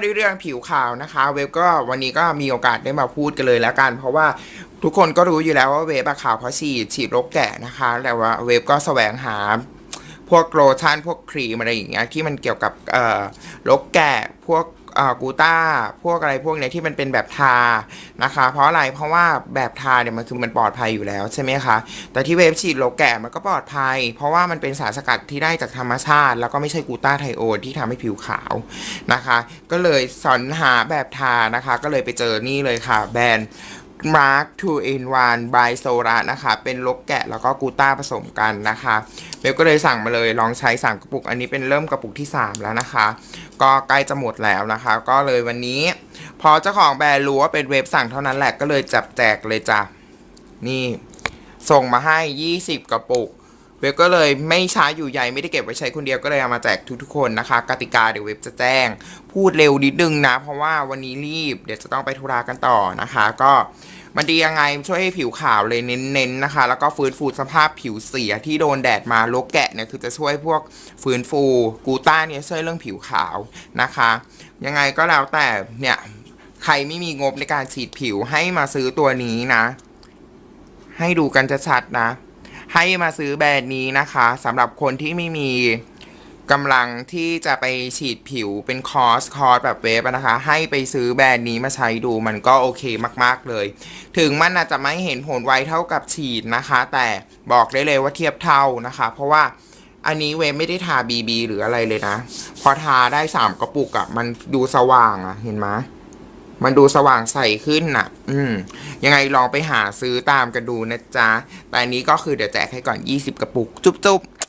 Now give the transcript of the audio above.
เรื่องผิวขาวนะคะ เว็บก็วันนี้ก็มีโอกาสได้มาพูดกันเลยแล้วกัน เพราะว่าทุกคนก็รู้อยู่แล้วว่าเว็บขาวเพราะฉีดฉีดลบแกะนะคะ แต่ว่าเว็บก็แสวงหาพวกโลชั่นพวกครีมอะไรอย่างเงี้ยที่มันเกี่ยวกับเอ่อลบแกะพวก อ่อกูต้าพวกอะไรพวกเนี้ยที่มันเป็นแบบทานะคะ เพราะอะไรเพราะว่าแบบทาเนี่ยมันคือมันปลอดภัยอยู่แล้วใช่ไหมคะแต่ที่เวฟฉีดลแกะมันก็ปลอดภัย เพราะว่ามันเป็นสารสกัดที่ได้จากธรรมชาติ แล้วก็ไม่ใช่กูต้าไทโอนที่ทำให้ผิวขาวนะคะ ก็เลยสรรหาแบบทานะคะ ก็เลยไปเจอนี่เลยค่ะ แบรนด์ Mark 2 in 1 by Sora นะคะ เป็นลบแกะแล้วก็กูต้าผสมกันนะคะเบลก็เลยสั่งมาเลยลองใช้3กระปุก อันนี้เป็นเริ่มกระปุกที่ 3 แล้วนะคะ ก็ใกล้จะหมดแล้วนะคะ ก็เลยวันนี้ พอเจ้าของแบรนด์รู้ว่าเป็นเว็บสั่งเท่านั้นแหละก็เลยจับแจกเลยจ้ะนี่ ส่งมาให้ 20 กระปุก เว็บก็เลยไม่ช้าอยู่ใหญ่ไม่ได้เก็บไว้ใช้คนเดียวก็เลยเอามาแจกทุกๆคนนะคะ กติกาเดี๋ยวเว็บจะแจ้ง พูดเร็วนิดนึงนะ เพราะว่าวันนี้รีบเดี๋ยวจะต้องไปธุระกันต่อนะคะ ก็มันดียังไงช่วยให้ผิวขาวเลยเน้นๆนะคะ แล้วก็ฟื้นฟูสภาพผิวเสียที่โดนแดดมาลกแกะเนี่ยคือจะช่วยพวกฟื้นฟูกูต้าเนี่ยช่วยเรื่องผิวขาวนะคะ ยังไงก็แล้วแต่เนี่ยใครไม่มีงบในการฉีดผิวให้มาซื้อตัวนี้นะ ให้ดูกันชัดๆนะ ให้มาซื้อแบรนด์นี้นะคะสำหรับคนที่ไม่มีกำลังที่จะไปฉีดผิวเป็นคอร์สคอร์สแบบเวฟนะคะ ให้ไปซื้อแบรนด์นี้มาใช้ดูมันก็โอเคมาก ๆ เลย ถึงมันอาจจะไม่เห็นผลไวเท่ากับฉีดนะคะ แต่บอกได้เลยว่าเทียบเท่านะคะ เพราะว่าอันนี้เวฟไม่ได้ทา BB หรืออะไรเลยนะ พอทาได้ 3 กระปุกอะมันดูสว่างอะเห็นไหม มันดูสว่างใสขึ้นน่ะ อืม ยังไงลองไปหาซื้อตามกันดูนะจ๊ะ แต่อันนี้ก็คือเดี๋ยวแจกให้ก่อน 20 กระปุก จุ๊บๆ